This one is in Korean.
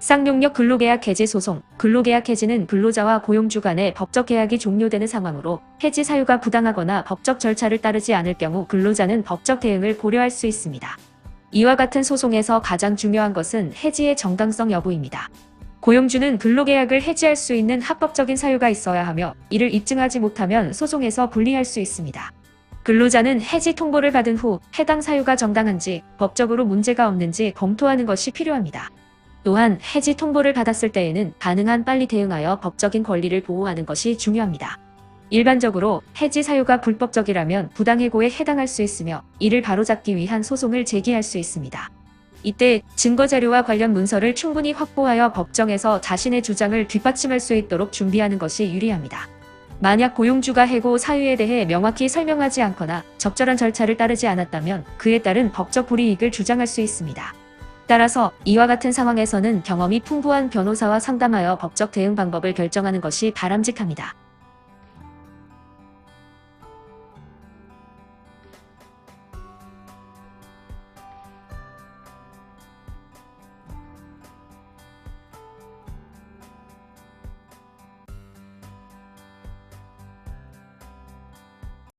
쌍용역 근로계약 해지 소송. 근로계약 해지는 근로자와 고용주 간의 법적 계약이 종료되는 상황으로 해지 사유가 부당하거나 법적 절차를 따르지 않을 경우 근로자는 법적 대응을 고려할 수 있습니다. 이와 같은 소송에서 가장 중요한 것은 해지의 정당성 여부입니다. 고용주는 근로계약을 해지할 수 있는 합법적인 사유가 있어야 하며 이를 입증하지 못하면 소송에서 불리할 수 있습니다. 근로자는 해지 통보를 받은 후 해당 사유가 정당한지 법적으로 문제가 없는지 검토하는 것이 필요합니다. 또한 해지 통보를 받았을 때에는 가능한 빨리 대응하여 법적인 권리를 보호하는 것이 중요합니다. 일반적으로 해지 사유가 불법적이라면 부당해고에 해당할 수 있으며 이를 바로잡기 위한 소송을 제기할 수 있습니다. 이때 증거 자료와 관련 문서를 충분히 확보하여 법정에서 자신의 주장을 뒷받침할 수 있도록 준비하는 것이 유리합니다. 만약 고용주가 해고 사유에 대해 명확히 설명하지 않거나 적절한 절차를 따르지 않았다면 그에 따른 법적 불이익을 주장할 수 있습니다. 따라서 이와 같은 상황에서는 경험이 풍부한 변호사와 상담하여 법적 대응 방법을 결정하는 것이 바람직합니다.